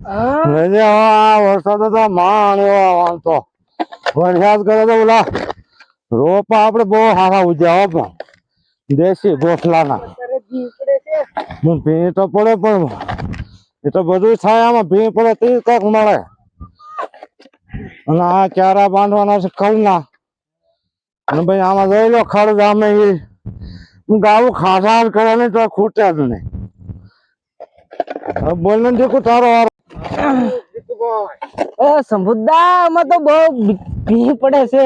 નહીં આ વરસાદ તો માણ એવો આવવાનો વરસાદ કરે તો ઓલા રોપા આપણે બહુ સારા ઉજ્યા હો પણ. દેશી ગોઠલાના. હું ભીં તો પડે પણ એ તો બધું થાય આમાં ભીં પડે તે કંઈક મળે. અને આ ચારા બાંધવાના છે ખડના અને ભાઈ આમાં જોઈ લો ખડ ગામે ગાવું ખાસા કરે ને તો ખૂટે જ નહીં. બોલ ને દીકુ તારો વારો એ સંભુદા આમાં તો બહુ ભી- પડે છે.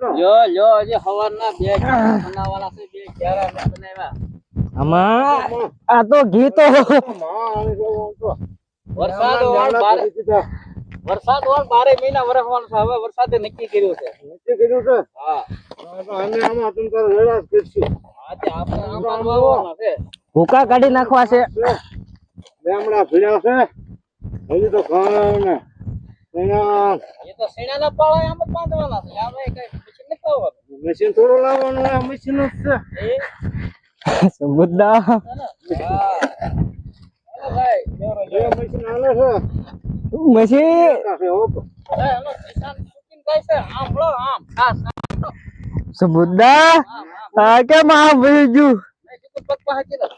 જો જો આજે હવારના બે બનાવવાના છે બે ક્યારે બનાવ્યા. આમાં આ તો ઘી તો વરસાદ હોવાનું બારે વરસાદ હોવાનું બારે મહિના વરસવાનું છે હવે વરસાદે નક્કી કર્યું છે. નક્કી કર્યું છે? હા. આજે આપણે આંબા વાવવાના છે. ભૂકા કાઢી નાખવા છે. લેમડા ભીડ્યા છે. હજી તો ઘણા એ તો શેણાના પાળા આમ બાંધવાના છે. આમાં કઈ મશીન નથી આવવાનું મશીન થોડું લાવવાનું આ મશીન જ છે. શૂટિંગ થાય છે. આમ લો પગ પાસે કીધું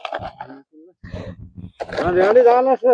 આ રેડી જ હાલે છે